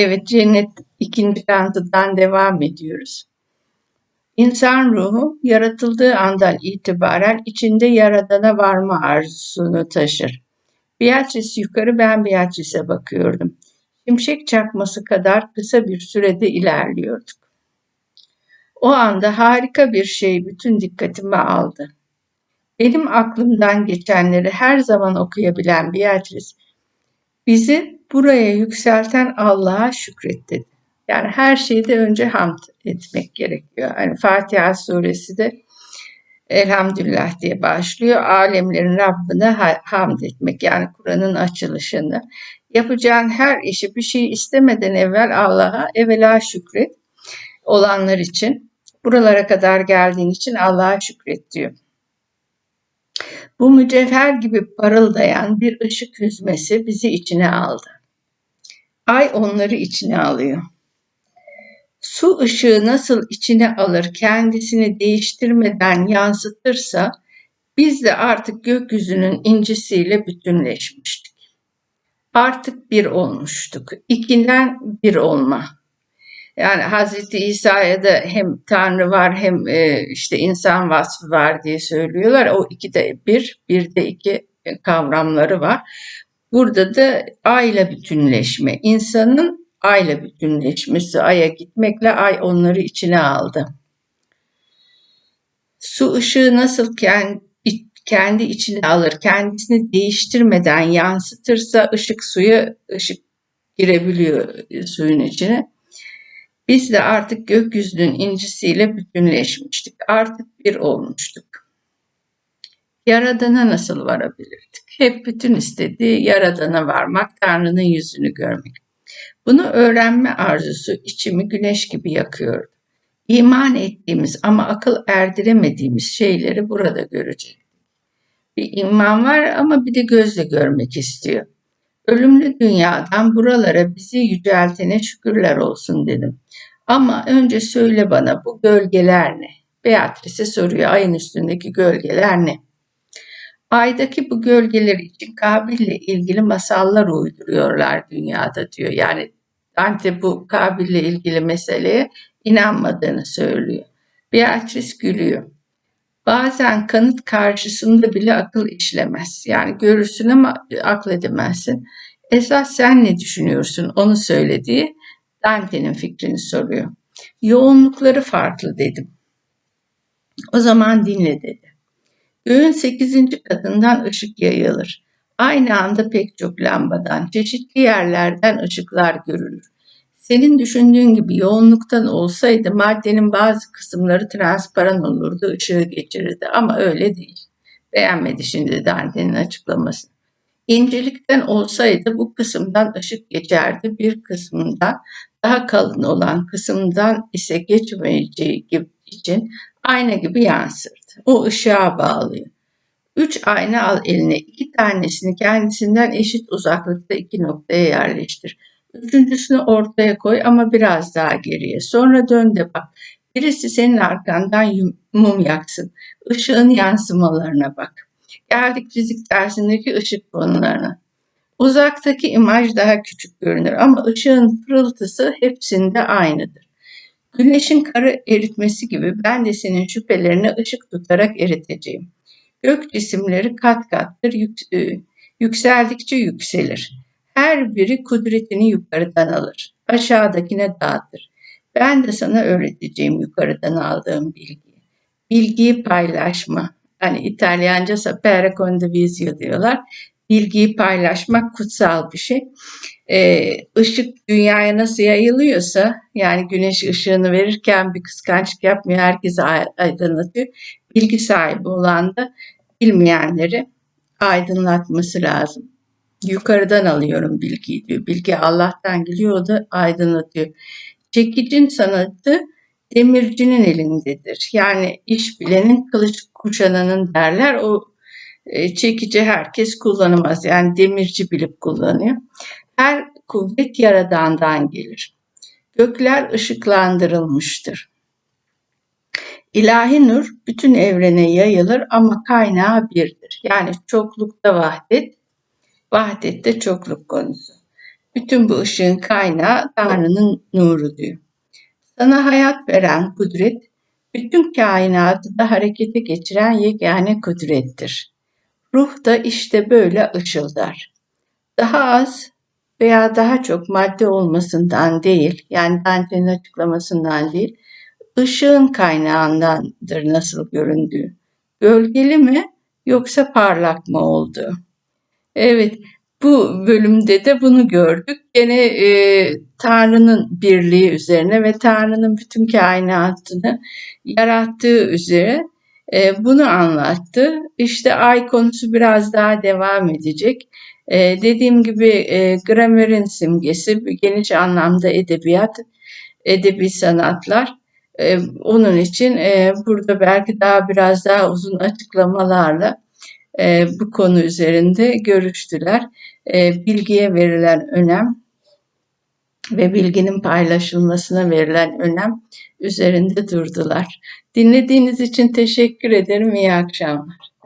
Evet, cennet ikinci kantıdan devam ediyoruz. İnsan ruhu yaratıldığı andan itibaren içinde yaradana varma arzusunu taşır. Beatrice yukarı ben Beatrice'e bakıyordum. Şimşek çakması kadar kısa bir sürede ilerliyorduk. O anda harika bir şey bütün dikkatimi aldı. Benim aklımdan geçenleri her zaman okuyabilen Beatrice, bizi buraya yükselten Allah'a şükret dedi. Yani her şeyde önce hamd etmek gerekiyor. Hani Fatiha suresi de Elhamdülillah diye başlıyor. Alemlerin Rabbine hamd etmek yani Kur'an'ın açılışını. Yapacağın her işi bir şey istemeden evvel Allah'a evvela şükret olanlar için. Buralara kadar geldiğin için Allah'a şükret diyor. Bu mücevher gibi parıldayan bir ışık hüzmesi bizi içine aldı. Ay onları içine alıyor. Su ışığı nasıl içine alır, kendisini değiştirmeden yansıtırsa biz de artık gökyüzünün incisiyle bütünleşmiştik. Artık bir olmuştuk. İkinden bir olma. Yani Hazreti İsa'ya da hem Tanrı var hem e, işte insan vasfı var diye söylüyorlar. O iki de bir, bir de iki kavramları var. Burada da ayla bütünleşme. İnsanın ayla bütünleşmesi, aya gitmekle ay onları içine aldı. Su ışığı nasıl kendi içine alır, kendisini değiştirmeden yansıtırsa ışık suya ışık girebiliyor suyun içine. Biz de artık gökyüzünün incisiyle bütünleşmiştik. Artık bir olmuştuk. Yaradana nasıl varabilirdik? Hep bütün istediği Yaradan'a varmak, Tanrı'nın yüzünü görmek. Bunu öğrenme arzusu içimi güneş gibi yakıyordu. İman ettiğimiz ama akıl erdiremediğimiz şeyleri burada görecek. Bir iman var ama bir de gözle görmek istiyor. Ölümlü dünyadan buralara bizi yüceltene şükürler olsun dedim. Ama önce söyle bana bu gölgeler ne? Beatrice soruyor ayın üstündeki gölgeler ne? Aydaki bu gölgeler için Kabil'le ilgili masallar uyduruyorlar dünyada diyor. Yani Dante bu Kabil'le ilgili meseleye inanmadığını söylüyor. Beatrice gülüyor. Bazen kanıt karşısında bile akıl işlemez. Yani görürsün ama akledemezsin. Esas sen ne düşünüyorsun onu söylediği Dante'nin fikrini soruyor. Yoğunlukları farklı dedim. O zaman dinle dedi. Göğün sekizinci katından ışık yayılır. Aynı anda pek çok lambadan, çeşitli yerlerden ışıklar görülür. Senin düşündüğün gibi yoğunluktan olsaydı maddenin bazı kısımları transparan olurdu, ışığı geçirirdi ama öyle değil. Beğenmedi şimdi Dante'nin açıklamasını. İncelikten olsaydı bu kısımdan ışık geçerdi, bir kısmından daha kalın olan kısımdan ise geçmeyeceği gibi için ayna gibi yansırdı. O ışığa bağlıyor. Üç ayna al eline. iki tanesini kendisinden eşit uzaklıkta iki noktaya yerleştir. Üçüncüsünü ortaya koy ama biraz daha geriye. Sonra dön de bak. Birisi senin arkandan mum yaksın. Işığın yansımalarına bak. Geldik fizik dersindeki ışık konularına. Uzaktaki imaj daha küçük görünür ama ışığın pırıltısı hepsinde aynıdır. Güneşin karı eritmesi gibi ben de senin şüphelerini ışık tutarak eriteceğim. Gök cisimleri kat kattır, yük, e, yükseldikçe yükselir. Her biri kudretini yukarıdan alır, aşağıdakine dağıtır. Ben de sana öğreteceğim yukarıdan aldığım bilgiyi. Bilgiyi paylaşma. Hani İtalyanca sapere condivisio diyorlar bilgiyi paylaşmak kutsal bir şey. Ee, ışık dünyaya nasıl yayılıyorsa yani güneş ışığını verirken bir kıskançlık yapmıyor, herkese aydınlatıyor. Bilgi sahibi olan da bilmeyenleri aydınlatması lazım. Yukarıdan alıyorum bilgiyi diyor. Bilgi Allah'tan geliyor o da aydınlatıyor. Çekicin sanatı demircinin elindedir. Yani iş bilenin kılıç kuşananın derler. O e, çekici herkes kullanamaz. Yani demirci bilip kullanıyor. Her kuvvet yaradandan gelir. Gökler ışıklandırılmıştır. İlahi nur bütün evrene yayılır ama kaynağı birdir. Yani çoklukta vahdet, vahdette çokluk konusu. Bütün bu ışığın kaynağı Tanrı'nın nuru diyor. Sana hayat veren kudret, bütün kainatı da harekete geçiren yegane kudrettir. Ruh da işte böyle ışıldar. Daha az veya daha çok madde olmasından değil, yani Dante'nin açıklamasından değil, ışığın kaynağındandır nasıl göründüğü. Gölgeli mi yoksa parlak mı oldu? Evet, bu bölümde de bunu gördük. Gene e, Tanrı'nın birliği üzerine ve Tanrı'nın bütün kainatını yarattığı üzere e, bunu anlattı. İşte ay konusu biraz daha devam edecek. E, dediğim gibi e, gramerin simgesi geniş anlamda edebiyat, edebi sanatlar. E, onun için e, burada belki daha biraz daha uzun açıklamalarla e, bu konu üzerinde görüştüler. E, bilgiye verilen önem ve bilginin paylaşılmasına verilen önem üzerinde durdular. Dinlediğiniz için teşekkür ederim. İyi akşamlar.